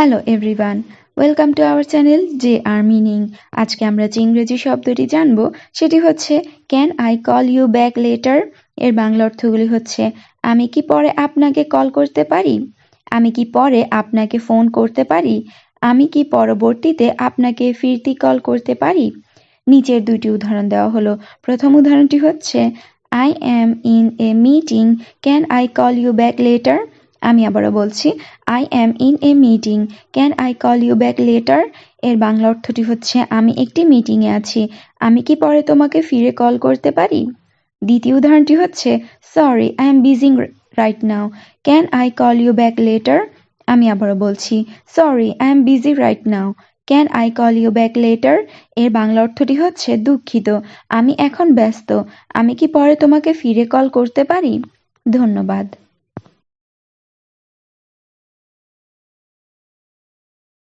Hello everyone welcome to our channel J R meaning আজকে আমরা যে ইংরেজি শব্দটি জানব, সেটি হচ্ছে can I call you back later এর বাংলা অর্থগুলি হচ্ছে, আমি কি পরে আপনাকে কল করতে পারি? আমি কি পরে আপনাকে ফোন করতে পারি? আমি কি পরবর্তীতে আপনাকে ফিরতি কল করতে পারি? নিচের দুইটি উদাহরণ দেওয়া হলো। প্রথম উদাহরণটি হচ্ছে I am in a meeting can I call you back later আমি আবারও বলছি I am in a meeting can I call you back later এর বাংলা অর্থটি হচ্ছে, আমি একটি মিটিংয়ে আছি। আমি কি পরে তোমাকে ফিরে কল করতে পারি? দ্বিতীয় উদাহরণটি হচ্ছে sorry I am busy right now can I call you back later আমি আবারও বলছি sorry I am busy right now can I call you back later এর বাংলা অর্থটি হচ্ছে, দুঃখিত, আমি এখন ব্যস্ত। আমি কি পরে তোমাকে ফিরে কল করতে পারি? ধন্যবাদ।